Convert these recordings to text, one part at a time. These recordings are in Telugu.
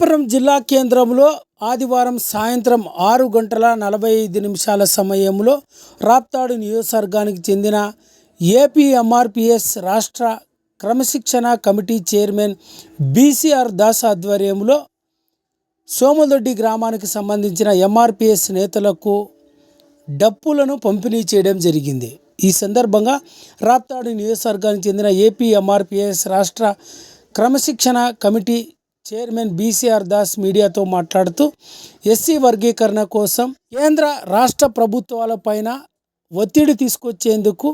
అనంతపురం జిల్లా కేంద్రంలో ఆదివారం సాయంత్రం ఆరు గంటల నలభై ఐదు నిమిషాల సమయంలో రాప్తాడు నియోజకవర్గానికి చెందిన ఏపీ ఎంఆర్పిఎస్ రాష్ట్ర క్రమశిక్షణ కమిటీ చైర్మన్ బీసీఆర్ దాస్ ఆధ్వర్యంలో సోమదొడ్డి గ్రామానికి సంబంధించిన ఎంఆర్పిఎస్ నేతలకు డప్పులను పంపిణీ చేయడం జరిగింది. ఈ సందర్భంగా రాప్తాడు నియోజకవర్గానికి చెందిన ఏపీ ఎంఆర్పిఎస్ రాష్ట్ర క్రమశిక్షణ కమిటీ చైర్మన్ బీసీఆర్ దాస్ మీడియాతో మాట్లాడుతూ ఎస్సీ వర్గీకరణ కోసం కేంద్ర రాష్ట్ర ప్రభుత్వాలపైన ఒత్తిడి తీసుకొచ్చేందుకు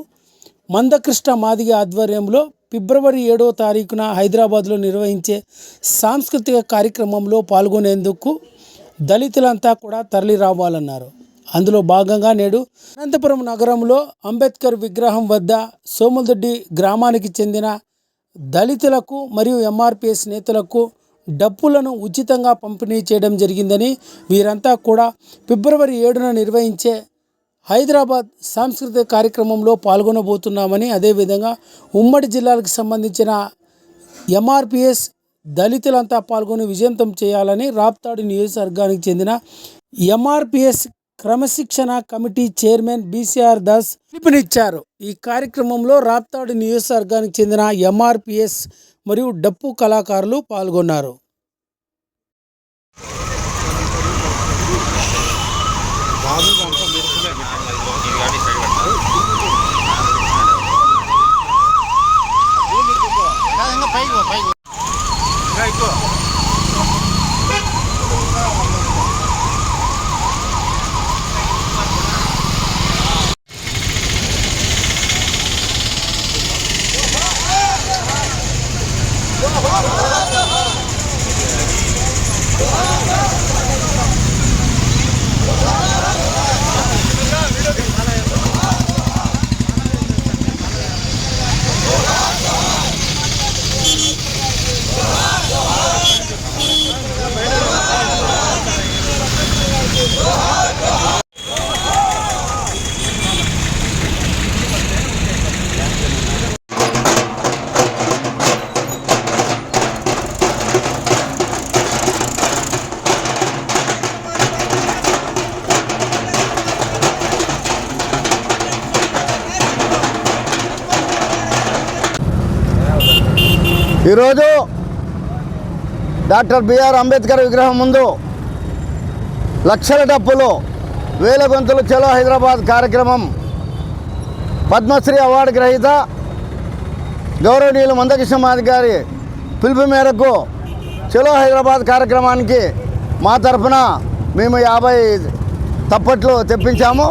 మందకృష్ణ మాదిగ ఆధ్వర్యంలో ఫిబ్రవరి ఏడవ తారీఖున హైదరాబాద్లో నిర్వహించే సాంస్కృతిక కార్యక్రమంలో పాల్గొనేందుకు దళితులంతా కూడా తరలి రావాలన్నారు. అందులో భాగంగా నేడు అనంతపురం నగరంలో అంబేద్కర్ విగ్రహం వద్ద సోములదొడ్డి గ్రామానికి చెందిన దళితులకు మరియు ఎంఆర్పిఎస్ నేతలకు డప్పులను ఉచితంగా పంపిణీ చేయడం జరిగిందని వీరంతా కూడా ఫిబ్రవరి ఏడున నిర్వహించే హైదరాబాద్ సాంస్కృతిక కార్యక్రమంలో పాల్గొనబోతున్నామని అదేవిధంగా ఉమ్మడి జిల్లాలకు సంబంధించిన ఎంఆర్పిఎస్ దళితులంతా పాల్గొని విజయంతం చేయాలని రాప్తాడు నియోజకవర్గానికి చెందిన ఎంఆర్పిఎస్ క్రమశిక్షణ కమిటీ చైర్మన్ బీసీఆర్ దాస్ పిలుపునిచ్చారు. ఈ కార్యక్రమంలో రాప్తాడు నియోజకవర్గానికి చెందిన ఎంఆర్పిఎస్ మరియు డప్పు కళాకారులు పాల్గొన్నారు. 아는 거 ఈరోజు డాక్టర్ బిఆర్ అంబేద్కర్ విగ్రహం ముందు లక్షల డప్పులు వేల గొంతులు చలో హైదరాబాద్ కార్యక్రమం పద్మశ్రీ అవార్డు గ్రహీత గౌరవనీయులు మందకృష్ణ మాది గారి పిలుపు మేరకు చలో హైదరాబాద్ కార్యక్రమానికి మా తరఫున మేము యాభై తప్పట్లు తెప్పించాము.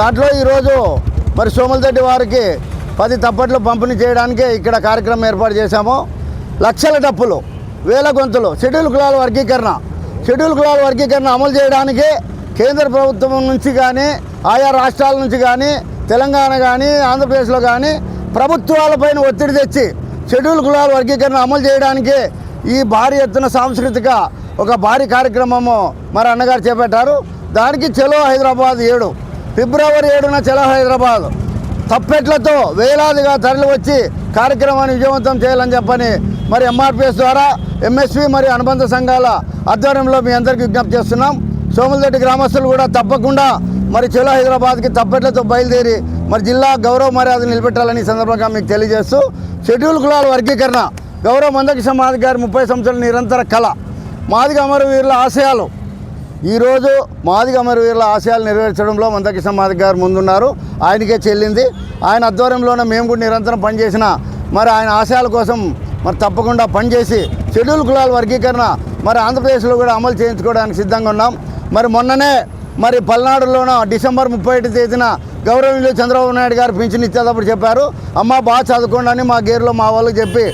దాంట్లో ఈరోజు మరి సోమలదడ్డి వారికి పది తప్పట్లు పంపిణీ చేయడానికి ఇక్కడ కార్యక్రమం ఏర్పాటు చేశాము. లక్షల డప్పులు వేల గొంతులు షెడ్యూల్ కులాల వర్గీకరణ. షెడ్యూల్ కులాల వర్గీకరణ అమలు చేయడానికి కేంద్ర ప్రభుత్వం నుంచి కానీ ఆయా రాష్ట్రాల నుంచి కానీ తెలంగాణ కానీ ఆంధ్రప్రదేశ్లో కానీ ప్రభుత్వాలపైన ఒత్తిడి తెచ్చి షెడ్యూల్ కులాల వర్గీకరణ అమలు చేయడానికి ఈ భారీ ఎత్తున సాంస్కృతిక ఒక భారీ కార్యక్రమము మరి అన్నగారు చేపట్టారు. దానికి చలో హైదరాబాద్ ఏడు ఫిబ్రవరి ఏడున చలో హైదరాబాద్. తప్పెట్లతో వేలాదిగా తరలి వచ్చి కార్యక్రమాన్ని విజయవంతం చేయాలని చెప్పని మరి ఎంఆర్పిఎస్ ద్వారా ఎంఎస్పి మరియు అనుబంధ సంఘాల ఆధ్వర్యంలో మీ అందరికీ విజ్ఞప్తి చేస్తున్నాం. సోములరెడ్డి గ్రామస్తులు కూడా తప్పకుండా మరి చిలో హైదరాబాద్కి తప్పట్లతో బయలుదేరి మరి జిల్లా గౌరవ మర్యాద నిలబెట్టాలని ఈ సందర్భంగా మీకు తెలియజేస్తూ షెడ్యూల్ కులాల వర్గీకరణ గౌరవ మందకృష్ణ మాది గారి ముప్పై సంవత్సరాల నిరంతర కళ మాదిగ అమరవీరుల ఆశయాలు. ఈరోజు మాదిగ అమరవీరుల ఆశయాలు నెరవేర్చడంలో మందకృష్ణ మాదిగ గారు ముందున్నారు. ఆయనకే చెల్లింది. ఆయన ఆధ్వర్యంలోనే మేము కూడా నిరంతరం పనిచేసిన మరి ఆయన ఆశయాల కోసం మరి తప్పకుండా పనిచేసి షెడ్యూల్ కులాల వర్గీకరణ మరి ఆంధ్రప్రదేశ్లో కూడా అమలు చేయించుకోవడానికి సిద్ధంగా ఉన్నాం. మరి మొన్ననే మరి పల్నాడులోన డిసెంబర్ ముప్పై ఒకటి తేదీన గౌరవనీయులు చంద్రబాబు నాయుడు గారు పింఛన్ ఇచ్చేటప్పుడు చెప్పారు అమ్మ బాగా చదువుకోండి అని మా గేర్లో మా వాళ్ళకి చెప్పి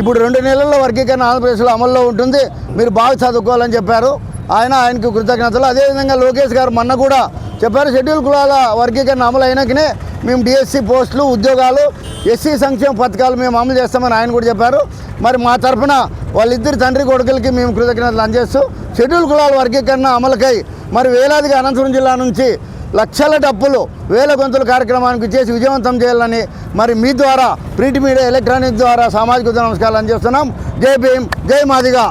ఇప్పుడు రెండు నెలల్లో వర్గీకరణ ఆంధ్రప్రదేశ్లో అమల్లో ఉంటుంది మీరు బాగా చదువుకోవాలని చెప్పారు. ఆయన ఆయనకు కృతజ్ఞతలు. అదేవిధంగా లోకేష్ గారు మొన్న కూడా చెప్పారు షెడ్యూల్ కులాల వర్గీకరణ అమలు అయినాకనే మేము డిఎస్సి పోస్టులు ఉద్యోగాలు ఎస్సీ సంక్షేమ పథకాలు మేము అమలు చేస్తామని ఆయన కూడా చెప్పారు. మరి మా తరఫున వాళ్ళిద్దరి తండ్రి కొడుకులకి మేము కృతజ్ఞతలు అందజేస్తూ షెడ్యూల్ కులాల వర్గీకరణ అమలుకై మరి వేలాదిగా అనంతపురం జిల్లా నుంచి లక్షల డబ్బులు వేల గొంతుల కార్యక్రమానికి చేసి విజయవంతం చేయాలని మరి మీ ద్వారా ప్రింట్ మీడియా ఎలక్ట్రానిక్ ద్వారా సామాజిక నమస్కారాలు అందజేస్తున్నాం. జై భీమ్ జై మాదిగా.